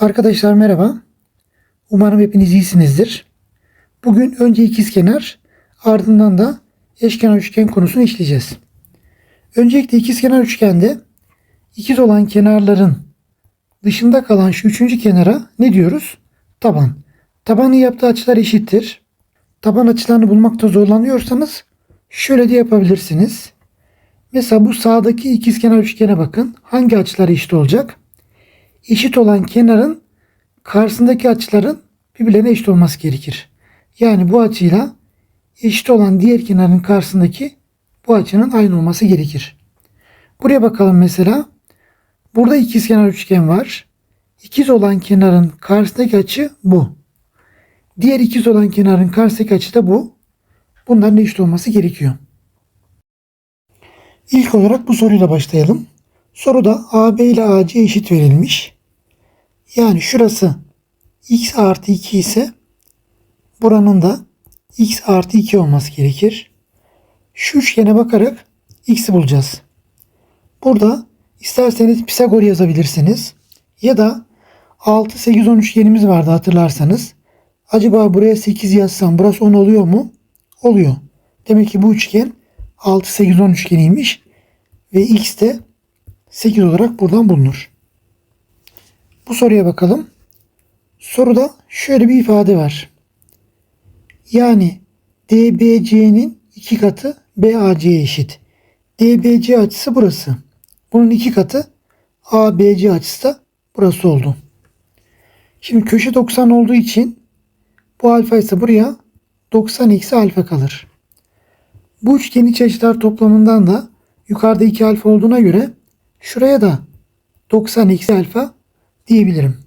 Arkadaşlar merhaba. Umarım hepiniz iyisinizdir. Bugün önce ikizkenar ardından da eşkenar üçgen konusunu işleyeceğiz. Öncelikle ikizkenar üçgende ikiz olan kenarların dışında kalan şu üçüncü kenara ne diyoruz? Taban. Tabanın yaptığı açılar eşittir. Taban açılarını bulmakta zorlanıyorsanız şöyle de yapabilirsiniz. Mesela bu sağdaki ikizkenar üçgene bakın. Hangi açılar eşit olacak? Eşit olan kenarın karşısındaki açıların birbirlerine eşit olması gerekir. Yani bu açıyla eşit olan diğer kenarın karşısındaki bu açının aynı olması gerekir. Buraya bakalım mesela. Burada ikizkenar üçgen var. İkiz olan kenarın karşısındaki açı bu. Diğer ikiz olan kenarın karşısındaki açı da bu. Bunların eşit olması gerekiyor. İlk olarak bu soruyla başlayalım. Soruda AB ile AC eşit verilmiş. Yani şurası x artı 2 ise buranın da x artı 2 olması gerekir. Şu üçgene bakarak x'i bulacağız. Burada isterseniz Pisagor yazabilirsiniz. Ya da 6, 8, 10 üçgenimiz vardı hatırlarsanız. Acaba buraya 8 yazsam burası 10 oluyor mu? Oluyor. Demek ki bu üçgen 6, 8, 10 üçgeniymiş. Ve x de 8 olarak buradan bulunur. Bu soruya bakalım. Soruda şöyle bir ifade var. Yani DBC'nin iki katı BAC'ye eşit. DBC açısı burası. Bunun iki katı ABC açısı da burası oldu. Şimdi köşe 90 olduğu için bu alfa ise buraya 90 eksi alfa kalır. Bu üçgenin iç açılar toplamından da yukarıda 2 alfa olduğuna göre şuraya da 90 eksi alfa diyebilirim.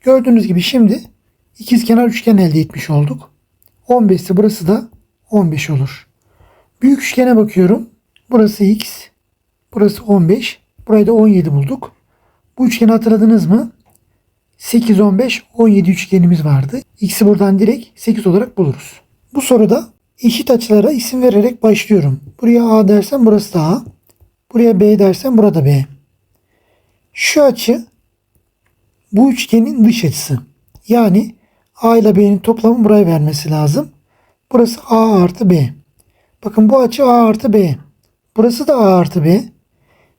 Gördüğünüz gibi şimdi ikizkenar üçgen elde etmiş olduk. 15 ise burası da 15 olur. Büyük üçgene bakıyorum. Burası x, burası 15, burayı da 17 bulduk. Bu üçgeni hatırladınız mı? 8, 15, 17 üçgenimiz vardı. X'i buradan direkt 8 olarak buluruz. Bu soruda eşit açılara isim vererek başlıyorum. Buraya A dersen burası da A. Buraya B dersen burada B. Şu açı bu üçgenin dış açısı. Yani A ile B'nin toplamı buraya vermesi lazım. Burası A artı B. Bakın bu açı A artı B. Burası da A artı B.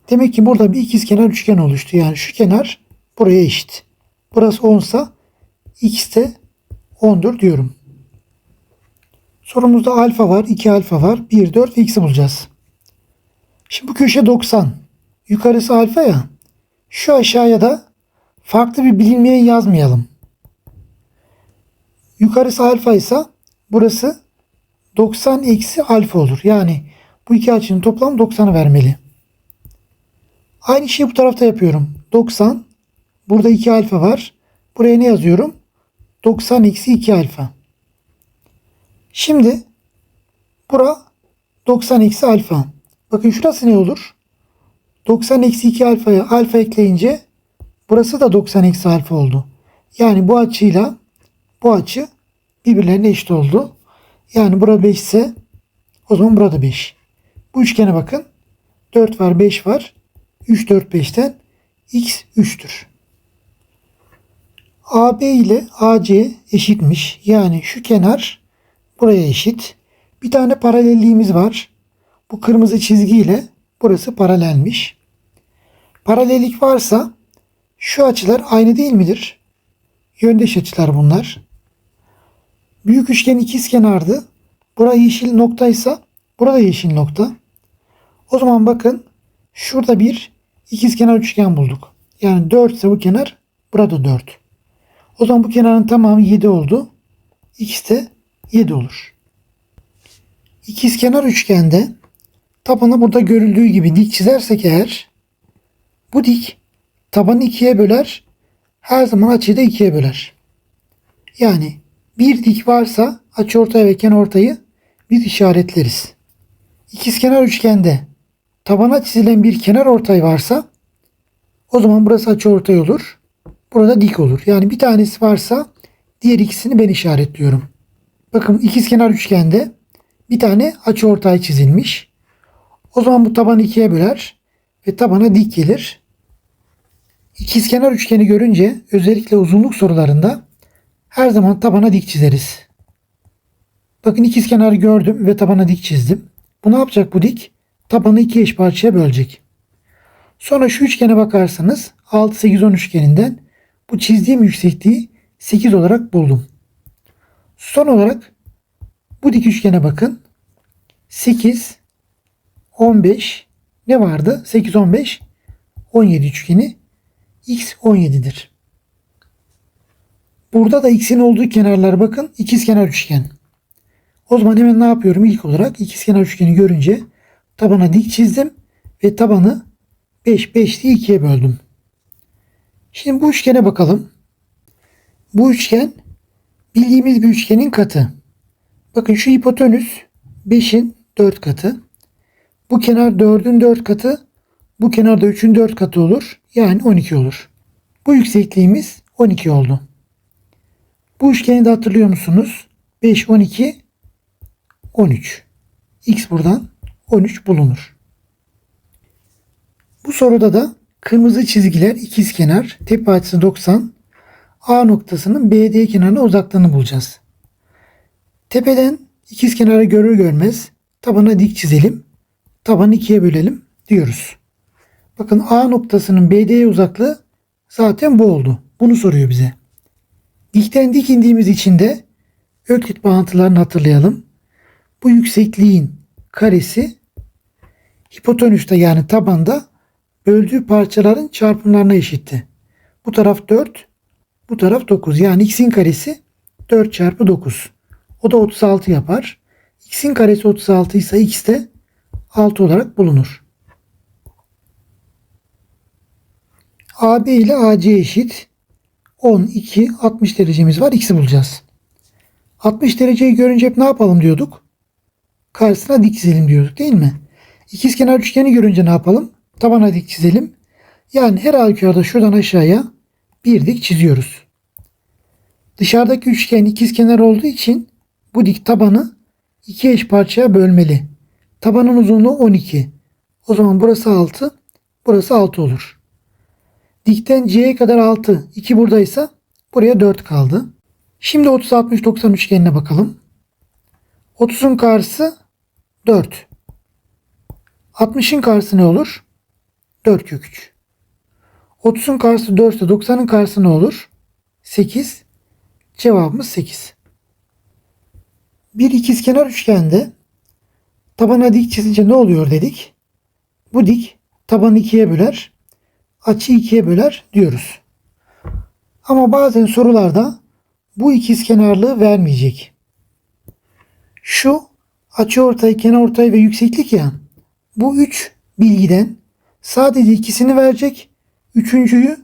Demek ki burada bir ikizkenar üçgen oluştu. Yani şu kenar buraya eşit. Burası 10 sa x de 10'dur diyorum. Sorumuzda alfa var, 2 alfa var, 1, 4 ve x'i bulacağız. Şimdi bu köşe 90. Yukarısı alfa ya. Şu aşağıya da farklı bir bilinmeyen yazmayalım. Yukarısı alfa ise burası 90 eksi alfa olur. Yani bu iki açının toplamı 90'ı vermeli. Aynı şeyi bu tarafta yapıyorum. 90. Burada 2 alfa var. Buraya ne yazıyorum? 90 eksi 2 alfa. Şimdi bura 90 eksi alfa. Bakın şurası ne olur? 90 eksi 2 alfaya alfa ekleyince burası da 90 eksi alfa oldu. Yani bu açıyla bu açı birbirlerine eşit oldu. Yani burada 5 ise o zaman burada 5. Bu üçgene bakın. 4 var 5 var. 3 4 5'ten x 3'tür. AB ile AC eşitmiş. Yani şu kenar buraya eşit. Bir tane paralelliğimiz var. Bu kırmızı çizgiyle burası paralelmiş. Paralellik varsa şu açılar aynı değil midir? Yöndeş açılar bunlar. Büyük üçgen ikizkenardı. Bura yeşil noktaysa burada yeşil nokta. O zaman bakın şurada bir ikizkenar üçgen bulduk. Yani 4 ise bu kenar burada 4. O zaman bu kenarın tamamı 7 oldu. X de 7 olur. İkizkenar üçgende tabanı burada görüldüğü gibi dik çizersek eğer bu dik tabanı ikiye böler her zaman açıyı da ikiye böler. Yani bir dik varsa açıortay ve kenarortayı biz işaretleriz. İkizkenar üçgende tabana çizilen bir kenar ortay varsa o zaman burası açıortay olur. Burada dik olur. Yani bir tanesi varsa diğer ikisini ben işaretliyorum. Bakın ikizkenar üçgende bir tane açıortay çizilmiş. O zaman bu tabanı ikiye böler ve tabana dik gelir. İkizkenar üçgeni görünce özellikle uzunluk sorularında her zaman tabana dik çizeriz. Bakın ikizkenarı gördüm ve tabana dik çizdim. Bu ne yapacak bu dik? Tabanı iki eş parçaya bölecek. Sonra şu üçgene bakarsanız 6, 8, 10 üçgeninden bu çizdiğim yüksekliği 8 olarak buldum. Son olarak bu dik üçgene bakın. 8, 15 ne vardı? 8, 15, 17 üçgeni x 17'dir. Burada da x'in olduğu kenarlar bakın ikizkenar üçgen. O zaman hemen ne yapıyorum? İlk olarak ikizkenar üçgeni görünce tabana dik çizdim ve tabanı 5 5 diye 2'ye böldüm. Şimdi bu üçgene bakalım. Bu üçgen bildiğimiz bir üçgenin katı. Bakın şu hipotenüs 5'in 4 katı. Bu kenar 4'ün 4 katı. Bu kenar da 3'ün 4 katı olur. Yani 12 olur. Bu yüksekliğimiz 12 oldu. Bu üçgeni de hatırlıyor musunuz? 5, 12, 13. X buradan 13 bulunur. Bu soruda da kırmızı çizgiler ikizkenar, tepe açısı 90, A noktasının BD kenarına uzaklığını bulacağız. Tepeden ikizkenarı görür görmez tabana dik çizelim. Tabanı ikiye bölelim diyoruz. Bakın A noktasının BD'ye uzaklığı zaten bu oldu. Bunu soruyor bize. Dikten dik indiğimiz için de Öklit bağıntılarını hatırlayalım. Bu yüksekliğin karesi hipotenüste yani tabanda böldüğü parçaların çarpımlarına eşitti. Bu taraf 4, bu taraf 9. Yani x'in karesi 4 çarpı 9. O da 36 yapar. x'in karesi 36 ise x de 6 olarak bulunur. AB ile AC eşit. 10, 2, 60 derecemiz var. X'i bulacağız. 60 dereceyi görünce hep ne yapalım diyorduk? Karşısına dik çizelim diyorduk değil mi? İkizkenar üçgeni görünce ne yapalım? Tabana dik çizelim. Yani her halükarda şuradan aşağıya bir dik çiziyoruz. Dışarıdaki üçgen ikizkenar olduğu için bu dik tabanı iki eş parçaya bölmeli. Tabanın uzunluğu 12. O zaman burası 6, burası 6 olur. Dikten C'ye kadar 6, 2 buradaysa buraya 4 kaldı. Şimdi 30 60 90 üçgenine bakalım. 30'un karşısı 4. 60'ın karşısı ne olur? 4 kök 3. 30'un karşısı 4 ise 90'ın karşısı ne olur? 8. Cevabımız 8. Bir ikizkenar üçgende tabana dik çizince ne oluyor dedik? Bu dik tabanı ikiye böler, açı ikiye böler diyoruz. Ama bazen sorularda bu ikizkenarlığı vermeyecek. Şu açı ortay, kenar ortay ve yükseklik ya. Bu üç bilgiden sadece ikisini verecek. Üçüncüyü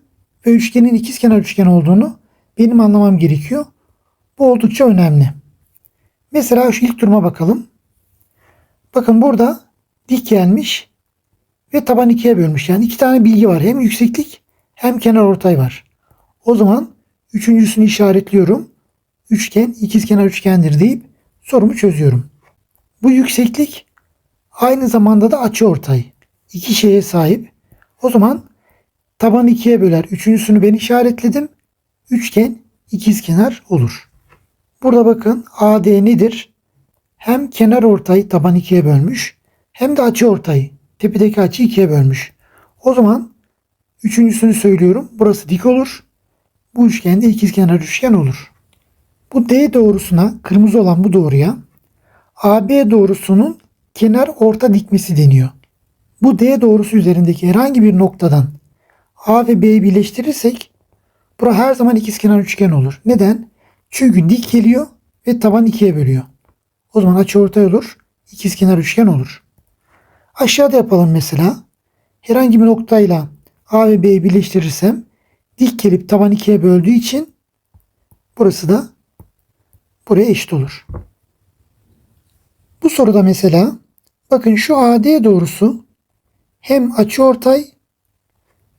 ve üçgenin ikizkenar üçgen olduğunu benim anlamam gerekiyor. Bu oldukça önemli. Mesela şu ilk duruma bakalım. Bakın burada dik gelmiş ve taban ikiye bölmüş. Yani iki tane bilgi var. Hem yükseklik hem kenar ortay var. O zaman üçüncüsünü işaretliyorum. Üçgen ikizkenar üçgendir deyip sorumu çözüyorum. Bu yükseklik aynı zamanda da açı ortay. İki şeye sahip. O zaman taban ikiye böler. Üçüncüsünü ben işaretledim. Üçgen ikizkenar olur. Burada bakın AD nedir? Hem kenar ortayı taban ikiye bölmüş hem de açı ortayı tepedeki açı ikiye bölmüş. O zaman üçüncüsünü söylüyorum. Burası dik olur. Bu üçgen de ikizkenar üçgen olur. Bu D doğrusuna kırmızı olan bu doğruya AB doğrusunun kenar orta dikmesi deniyor. Bu D doğrusu üzerindeki herhangi bir noktadan A ve B'yi birleştirirsek bura her zaman ikizkenar üçgen olur. Neden? Çünkü dik geliyor ve taban ikiye bölüyor. O zaman açıortay olur. ikizkenar üçgen olur. Aşağıda yapalım mesela. Herhangi bir noktayla A ve B'yi birleştirirsem dik gelip taban ikiye böldüğü için burası da buraya eşit olur. Bu soruda mesela bakın şu AD doğrusu hem açıortay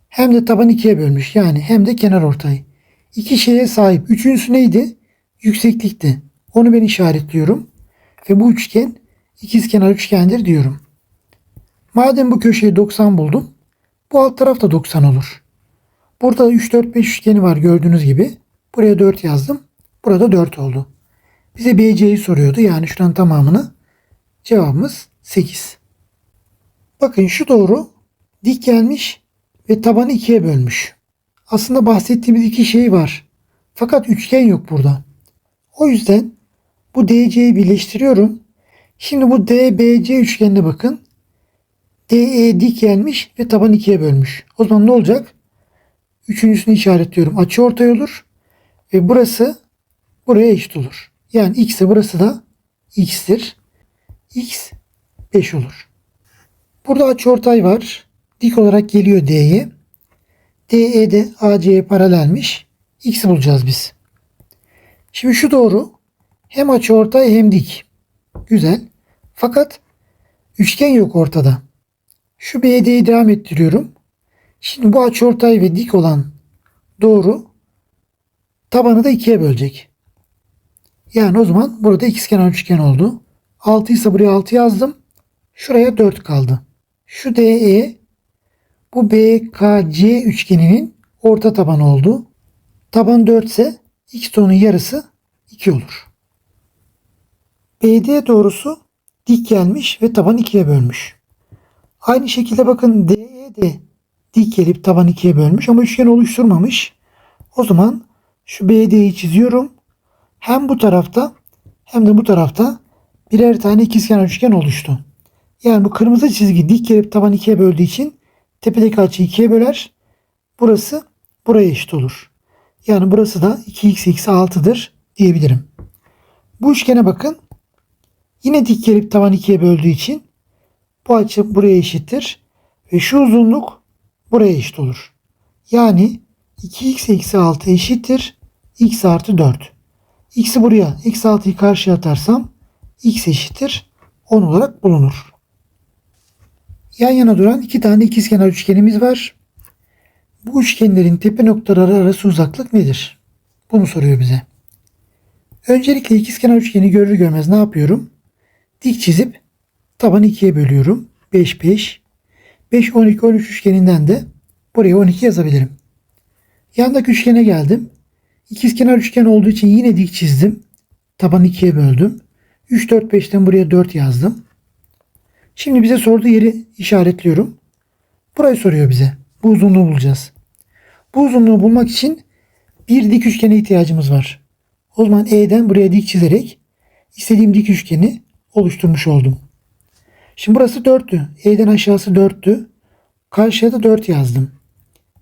hem de taban ikiye bölmüş. Yani hem de kenar ortay. İki şeye sahip. Üçüncüsü neydi? Yükseklikti. Onu ben işaretliyorum. Ve bu üçgen ikizkenar üçgendir diyorum. Madem bu köşeyi 90 buldum. Bu alt taraf da 90 olur. Burada 3, 4, 5 üçgeni var gördüğünüz gibi. Buraya 4 yazdım. Burada 4 oldu. Bize BC'yi soruyordu. Yani şuranın tamamını. Cevabımız 8. Bakın şu doğru dik gelmiş ve tabanı ikiye bölmüş. Aslında bahsettiğimiz iki şey var. Fakat üçgen yok burada. O yüzden bu DC'yi birleştiriyorum. Şimdi bu DBC üçgenine bakın. DE dik gelmiş ve taban ikiye bölmüş. O zaman ne olacak? Üçüncüsünü işaretliyorum. Açı ortay olur. Ve burası buraya eşit olur. Yani x ise burası da x'tir. x 5 olur. Burada açıortay var. Dik olarak geliyor D'ye. DE de AC'ye paralelmiş. X'i bulacağız biz. Şimdi şu doğru hem açıortay hem dik. Güzel. Fakat üçgen yok ortada. Şu BD'yi devam ettiriyorum. Şimdi bu açıortay ve dik olan doğru tabanı da ikiye bölecek. Yani o zaman burada ikizkenar üçgen oldu. 6 ise buraya 6 yazdım. Şuraya 4 kaldı. Şu DE bu BKC üçgeninin orta tabanı oldu. Taban 4 ise x tonun yarısı 2 olur. BD doğrusu dik gelmiş ve taban 2'ye bölmüş. Aynı şekilde bakın DE de dik gelip taban 2'ye bölmüş ama üçgen oluşturmamış. O zaman şu BD'yi çiziyorum. Hem bu tarafta hem de bu tarafta birer tane ikizkenar üçgen oluştu. Yani bu kırmızı çizgi dik gelip taban ikiye böldüğü için tepedeki açı ikiye böler. Burası buraya eşit olur. Yani burası da 2x eksi 6'dır diyebilirim. Bu üçgene bakın. Yine dik gelip taban ikiye böldüğü için bu açı buraya eşittir. Ve şu uzunluk buraya eşit olur. Yani 2x eksi 6 eşittir. x artı 4. x'i buraya eksi 6'yı karşıya atarsam x eşittir 10 olarak bulunur. Yan yana duran iki tane ikizkenar üçgenimiz var. Bu üçgenlerin tepe noktaları arası uzaklık nedir? Bunu soruyor bize. Öncelikle ikizkenar üçgeni görür görmez ne yapıyorum? Dik çizip tabanı ikiye bölüyorum. 5 5. 5 12 13 üçgeninden de buraya 12 yazabilirim. Yandaki üçgene geldim. İkizkenar üçgen olduğu için yine dik çizdim. Tabanı ikiye böldüm. 3 4 5'ten buraya 4 yazdım. Şimdi bize sorduğu yeri işaretliyorum. Burayı soruyor bize. Bu uzunluğu bulacağız. Bu uzunluğu bulmak için bir dik üçgene ihtiyacımız var. O zaman E'den buraya dik çizerek istediğim dik üçgeni oluşturmuş oldum. Şimdi burası 4'tü. E'den aşağısı 4'tü. Karşıya da 4 yazdım.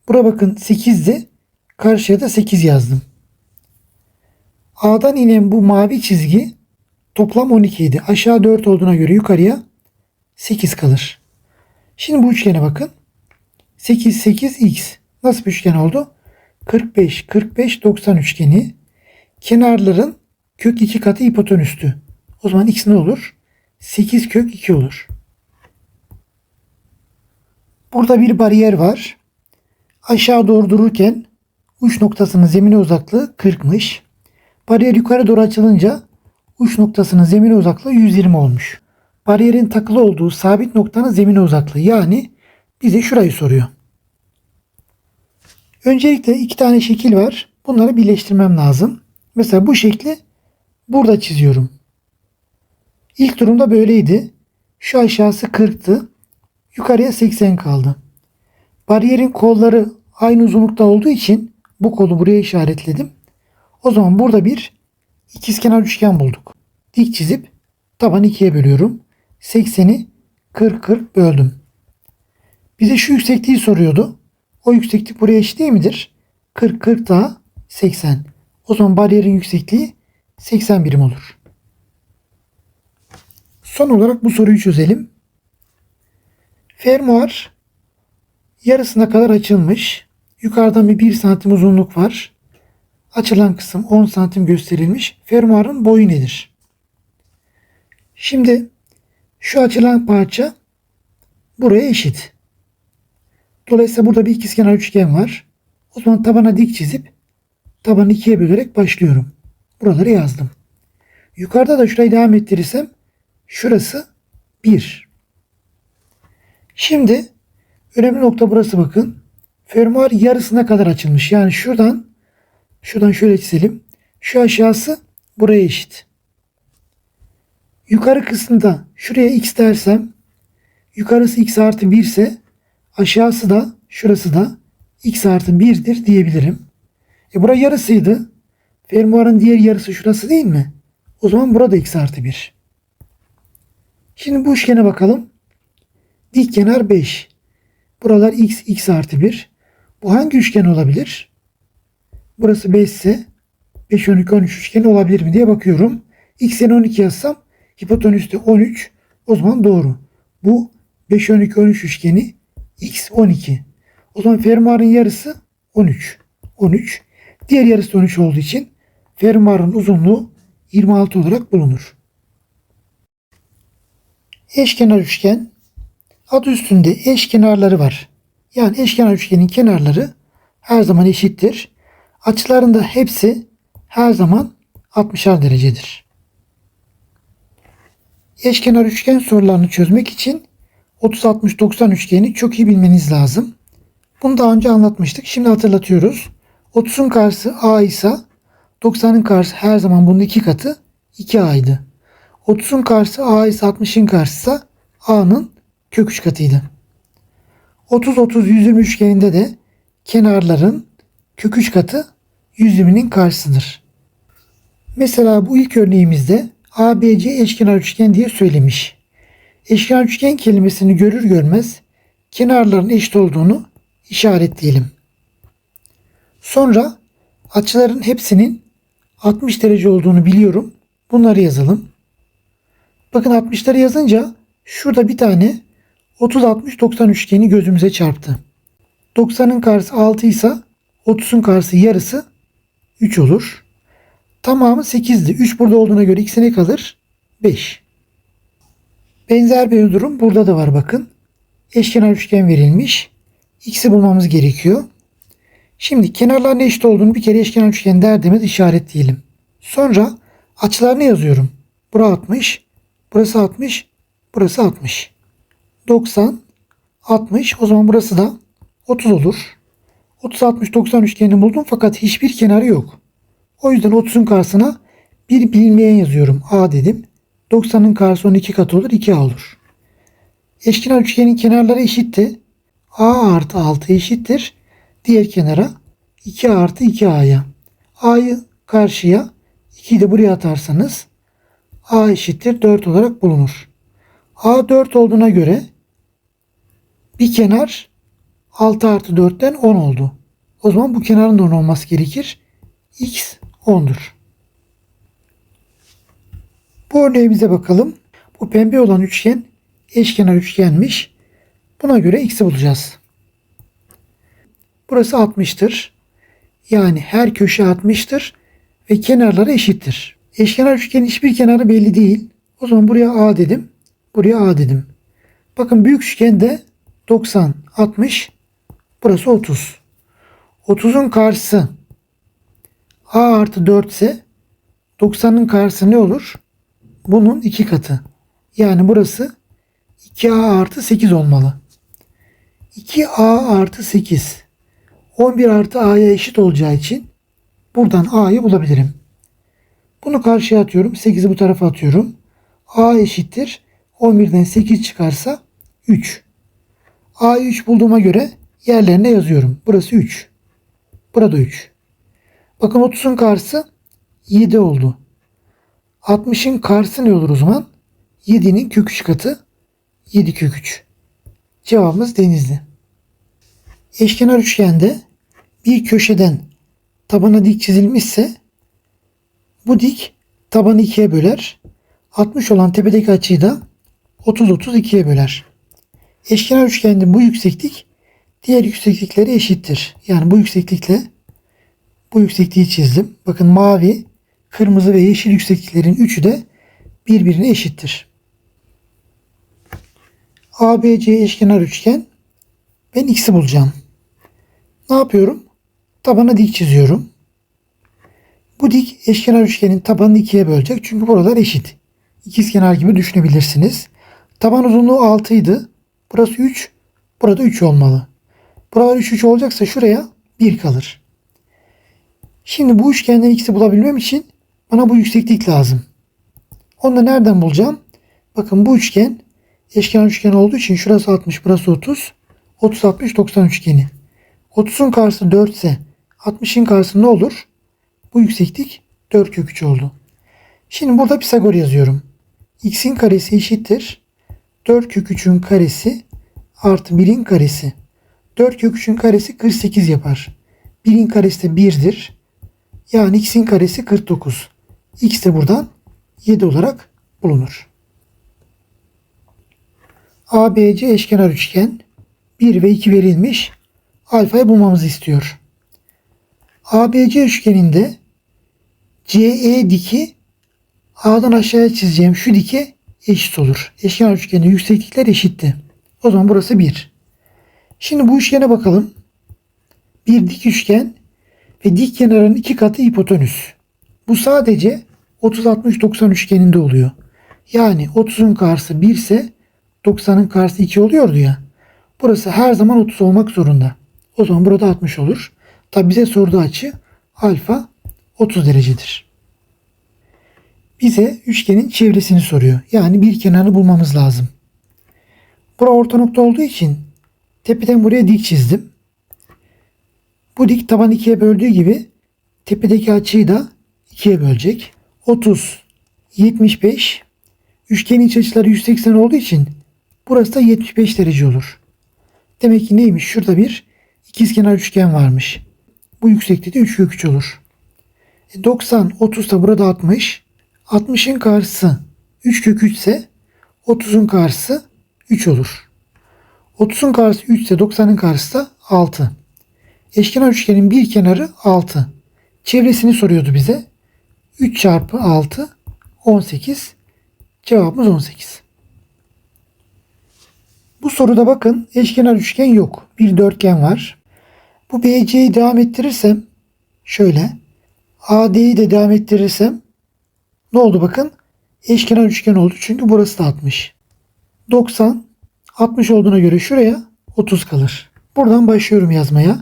Bura bakın 8'di. Karşıya da 8 yazdım. A'dan inen bu mavi çizgi toplam 12 idi. Aşağı 4 olduğuna göre yukarıya 8 kalır. Şimdi bu üçgene bakın. 8, 8, x. Nasıl bir üçgen oldu? 45, 45, 90 üçgeni. Kenarların kök 2 katı hipotenüstü. O zaman x ne olur? 8 kök 2 olur. Burada bir bariyer var. Aşağı doğru dururken uç noktasının zemine uzaklığı 40'mış. Bariyer yukarı doğru açılınca uç noktasının zemine uzaklığı 120 olmuş. Bariyerin takılı olduğu sabit noktanın zemine uzaklığı yani bize şurayı soruyor. Öncelikle iki tane şekil var. Bunları birleştirmem lazım. Mesela bu şekli burada çiziyorum. İlk durumda böyleydi. Şu aşağısı 40'tı. Yukarıya 80 kaldı. Bariyerin kolları aynı uzunlukta olduğu için bu kolu buraya işaretledim. O zaman burada bir ikizkenar üçgen bulduk. Dik çizip tabanı ikiye bölüyorum. 80'i 40 40 böldüm. Bize şu yüksekliği soruyordu. O yükseklik buraya eşit değil midir? 40 40 daha 80. O zaman bariyerin yüksekliği 80 birim olur. Son olarak bu soruyu çözelim. Fermuar yarısına kadar açılmış. Yukarıdan bir 1 santim uzunluk var. Açılan kısım 10 santim gösterilmiş. Fermuarın boyu nedir? Şimdi şu açılan parça buraya eşit. Dolayısıyla burada bir ikizkenar üçgen var. O zaman tabana dik çizip tabanı ikiye bölerek başlıyorum. Buraları yazdım. Yukarıda da şurayı devam ettirirsem şurası 1. Şimdi önemli nokta burası bakın. fermuar yarısına kadar açılmış. Yani şuradan şuradan şöyle çizelim. Şu aşağısı buraya eşit. Yukarı kısmında şuraya x dersem yukarısı x artı 1 ise aşağısı da şurası da x artı 1'dir diyebilirim. E bura yarısıydı. Fermuarın diğer yarısı şurası değil mi? O zaman burada x artı 1. Şimdi bu üçgene bakalım. Dik kenar 5. Buralar x, x artı 1. Bu hangi üçgen olabilir? Burası 5 ise 5, 12, 13 üçgeni olabilir mi diye bakıyorum. X'e 12 yazsam hipotenüs de 13. O zaman doğru. Bu 5, 12, 13 üçgeni x 12. O zaman fermuarın yarısı 13. 13. Diğer yarısı 13 olduğu için fermuarın uzunluğu 26 olarak bulunur. Eşkenar üçgen adı üstünde eşkenarları var. Yani eşkenar üçgenin kenarları her zaman eşittir. Açıların da hepsi her zaman 60'ar derecedir. Eşkenar üçgen sorularını çözmek için 30-60-90 üçgeni çok iyi bilmeniz lazım. Bunu daha önce anlatmıştık. Şimdi hatırlatıyoruz. 30'un karşısı A ise 90'ın karşısı her zaman bunun iki katı 2A'ydı. 30'un karşısı A ise 60'ın karşısı A'nın kök 3 katıydı. 30-30-120 üçgeninde de kenarların kök 3 katı 120'nin karşısıdır. Mesela bu ilk örneğimizde ABC eşkenar üçgen diye söylemiş. Eşkenar üçgen kelimesini görür görmez kenarların eşit olduğunu işaretleyelim. Sonra açıların hepsinin 60 derece olduğunu biliyorum. Bunları yazalım. Bakın 60'ları yazınca şurada bir tane 30-60-90 üçgeni gözümüze çarptı. 90'ın karşısı 6 ise 30'un karşısı yarısı 3 olur. Tamamı 8'di. 3 burada olduğuna göre ikisi ne kalır? 5. Benzer bir durum burada da var bakın. Eşkenar üçgen verilmiş. X'i bulmamız gerekiyor. Şimdi kenarların eşit olduğunu bir kere eşkenar üçgen derdimiz işaretleyelim. Sonra açılarını yazıyorum. Burası 60, burası 60, burası 60. 90, 60. O zaman burası da 30 olur. 30, 60, 90 üçgenini buldum fakat hiçbir kenarı yok. O yüzden 30'un karşısına bir bilinmeyen yazıyorum. A dedim. 90'ın karşısı 12 katı olur. 2A olur. Eşkenar üçgenin kenarları eşitti. A artı 6 eşittir. Diğer kenara 2 artı 2A'ya. A'yı karşıya 2'yi de buraya atarsanız A eşittir 4 olarak bulunur. A 4 olduğuna göre bir kenar 6 artı 4'ten 10 oldu. O zaman bu kenarın da 10 olması gerekir. X 10'dur. Bu örneğimize bakalım. Bu pembe olan üçgen eşkenar üçgenmiş. Buna göre x'i bulacağız. Burası 60'tır. Yani her köşe 60'tır ve kenarları eşittir. Eşkenar üçgenin hiçbir kenarı belli değil. O zaman buraya A dedim. Buraya A dedim. Bakın büyük üçgende 90, 60. Burası 30. 30'un karşısı A artı 4 ise 90'ın karşısı ne olur? Bunun iki katı. Yani burası 2A artı 8 olmalı. 2A artı 8 11 artı A'ya eşit olacağı için buradan A'yı bulabilirim. Bunu karşıya atıyorum. 8'i bu tarafa atıyorum. A eşittir. 11'den 8 çıkarsa 3. A'yı 3 bulduğuma göre yerlerine yazıyorum. Burası 3. Burada 3. Bakın 30'un karşısı 7 oldu. 60'ın karşısı ne olur o zaman? 7'nin kök 3 katı 7 kök 3. Cevabımız denizli. Eşkenar üçgende bir köşeden tabana dik çizilmişse bu dik tabanı ikiye böler. 60 olan tepedeki açıyı da 30-30 ikiye böler. Eşkenar üçgende bu yükseklik diğer yükseklikleri eşittir. Yani bu yükseklikle bu yüksekliği çizdim. Bakın mavi, kırmızı ve yeşil yüksekliklerin üçü de birbirine eşittir. ABC eşkenar üçgen ben x'i bulacağım. Ne yapıyorum? Tabana dik çiziyorum. Bu dik eşkenar üçgenin tabanını ikiye bölecek. Çünkü buralar eşit. İkizkenar gibi düşünebilirsiniz. Taban uzunluğu 6 idi. Burası 3. Burada 3 olmalı. Buralar 3 3 olacaksa şuraya 1 kalır. Şimdi bu üçgenden x'i bulabilmem için bana bu yükseklik lazım. Onu da nereden bulacağım? Bakın bu üçgen eşkenar üçgen olduğu için şurası 60 burası 30. 30 60 90 üçgeni. 30'un karşısı 4 ise 60'ın karşısı ne olur? Bu yükseklik 4 kök 3 oldu. Şimdi burada Pisagor yazıyorum. x'in karesi eşittir. 4 kök 3'ün karesi artı 1'in karesi. 4 kök 3'ün karesi 48 yapar. 1'in karesi de 1'dir. Yani x'in karesi 49. x de buradan 7 olarak bulunur. ABC eşkenar üçgen 1 ve 2 verilmiş. Alfayı bulmamızı istiyor. ABC üçgeninde CE diki A'dan aşağıya çizeceğim şu dike eşit olur. Eşkenar üçgende yükseklikler eşitti. O zaman burası 1. Şimdi bu üçgene bakalım. Bir dik üçgen ve dik kenarın iki katı hipotenüs. Bu sadece 30-60-90 üçgeninde oluyor. Yani 30'un karşısı 1 ise 90'ın karşısı 2 oluyordu ya. Burası her zaman 30 olmak zorunda. O zaman burada 60 olur. Tabi bize sorduğu açı alfa 30 derecedir. Bize üçgenin çevresini soruyor. Yani bir kenarını bulmamız lazım. Bura orta nokta olduğu için tepeden buraya dik çizdim. Bu dik taban ikiye böldüğü gibi tepedeki açıyı da ikiye bölecek. 30, 75. Üçgenin iç açıları 180 olduğu için burası da 75 derece olur. Demek ki neymiş? Şurada bir ikizkenar üçgen varmış. Bu yükseklikte 3 kök 3 olur. E 90, 30 da burada 60. 60'ın karşısı 3 kök 3 ise 30'un karşısı 3 olur. 30'un karşısı 3 ise 90'ın karşısı da 6. Eşkenar üçgenin bir kenarı 6. Çevresini soruyordu bize. 3 çarpı 6 18. Cevabımız 18. Bu soruda bakın eşkenar üçgen yok. Bir dörtgen var. Bu BC'yi devam ettirirsem şöyle AD'yi de devam ettirirsem ne oldu bakın? Eşkenar üçgen oldu. Çünkü burası da 60. 90 60 olduğuna göre şuraya 30 kalır. Buradan başlıyorum yazmaya.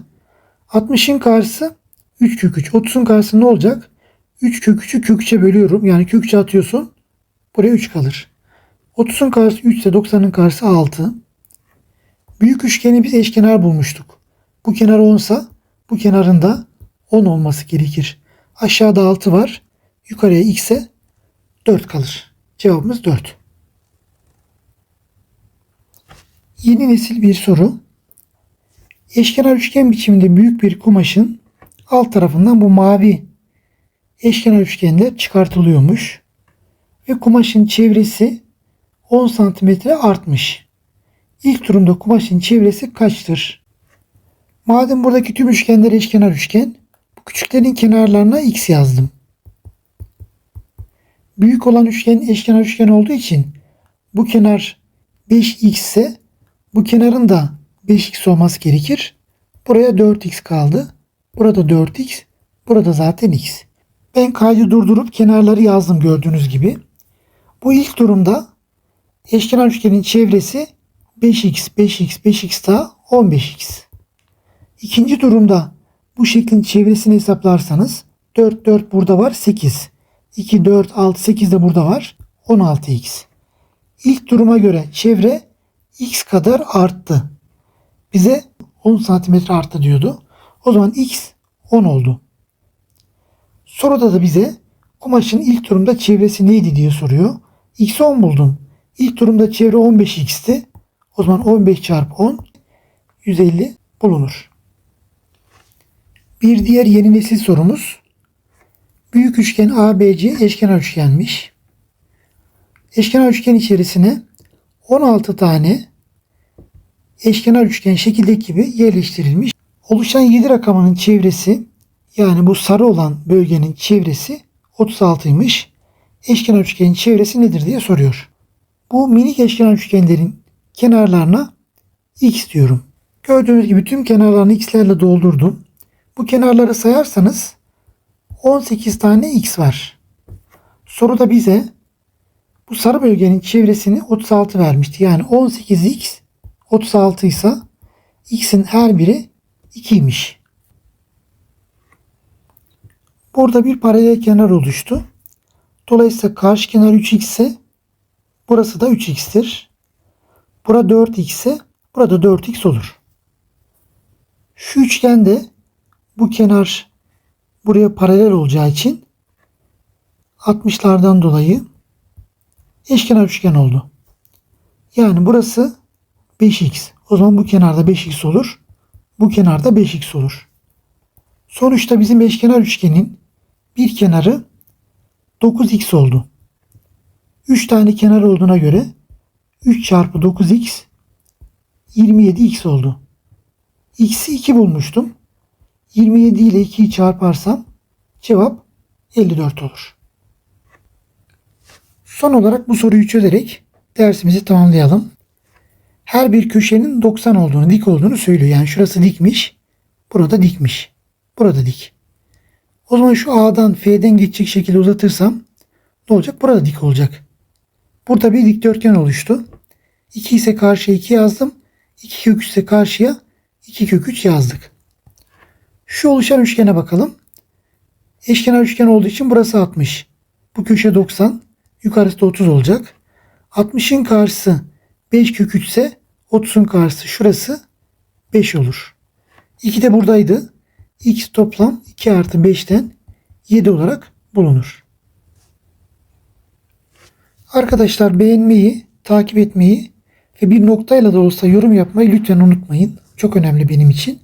60'ın karşısı 3 kök 3. 30'un karşısı ne olacak? 3 kök 3'ü kök 3'e bölüyorum. Yani kök 3'e atıyorsun. Buraya 3 kalır. 30'un karşısı 3 ise 90'ın karşısı 6. Büyük üçgeni biz eşkenar bulmuştuk. Bu kenar 10 ise bu kenarın da 10 olması gerekir. Aşağıda 6 var. Yukarıya x'e 4 kalır. Cevabımız 4. Yeni nesil bir soru. Eşkenar üçgen biçiminde büyük bir kumaşın alt tarafından bu mavi eşkenar üçgenler çıkartılıyormuş. Ve kumaşın çevresi 10 santimetre artmış. İlk durumda kumaşın çevresi kaçtır? Madem buradaki tüm üçgenler eşkenar üçgen, küçüklerin kenarlarına x yazdım. Büyük olan üçgen eşkenar üçgen olduğu için bu kenar 5x ise bu kenarın da 5x olması gerekir. Buraya 4x kaldı. Burada 4x. Burada zaten x. Ben kaydı durdurup kenarları yazdım gördüğünüz gibi. Bu ilk durumda eşkenar üçgenin çevresi 5x, 5x, 5x daha 15x. İkinci durumda bu şeklin çevresini hesaplarsanız 4, 4 burada var 8. 2, 4, 6, 8 de burada var 16x. İlk duruma göre çevre x kadar arttı. Bize 10 santimetre arttı diyordu. O zaman x 10 oldu. Soruda da bize kumaşın ilk durumda çevresi neydi diye soruyor. X 10 buldum. İlk durumda çevre 15x'ti. O zaman 15 çarpı 10 150 bulunur. Bir diğer yeni nesil sorumuz. Büyük üçgen ABC eşkenar üçgenmiş. Eşkenar üçgen içerisine 16 tane eşkenar üçgen şekildeki gibi yerleştirilmiş. Oluşan 7 rakamının çevresi yani bu sarı olan bölgenin çevresi 36'ymış. Eşkenar üçgenin çevresi nedir diye soruyor. Bu minik eşkenar üçgenlerin kenarlarına x diyorum. Gördüğünüz gibi tüm kenarlarını x'lerle doldurdum. Bu kenarları sayarsanız 18 tane x var. Soruda bize bu sarı bölgenin çevresini 36 vermişti. Yani 18x 36 ise x'in her biri 2'ymiş. Burada bir paralel kenar oluştu. Dolayısıyla karşı kenar 3x ise burası da 3x'tir. Bura 4x ise burada 4x olur. Şu üçgende bu kenar buraya paralel olacağı için 60'lardan dolayı eşkenar üçgen oldu. Yani burası 5x. O zaman bu kenarda 5x olur. Bu kenarda 5x olur. Sonuçta bizim eşkenar üçgenin bir kenarı 9x oldu. 3 tane kenar olduğuna göre 3 çarpı 9x 27x oldu. X'i 2 bulmuştum. 27 ile 2'yi çarparsam cevap 54 olur. Son olarak bu soruyu çözerek dersimizi tamamlayalım. Her bir köşenin 90 olduğunu, dik olduğunu söylüyor. Yani şurası dikmiş, burada dikmiş. Burada dik. O zaman şu A'dan F'den geçecek şekilde uzatırsam ne olacak? Burada dik olacak. Burada bir dikdörtgen oluştu. 2 ise karşıya 2 yazdım. 2 kök 3 ise karşıya 2 kök 3 yazdık. Şu oluşan üçgene bakalım. Eşkenar üçgen olduğu için burası 60. Bu köşe 90. Yukarısı da 30 olacak. 60'ın karşısı 5 kök 3 ise 30'un karşısı şurası 5 olur. 2 de buradaydı. X toplam 2 artı 5'ten 7 olarak bulunur. Arkadaşlar beğenmeyi, takip etmeyi ve bir noktayla da olsa yorum yapmayı lütfen unutmayın. Çok önemli benim için.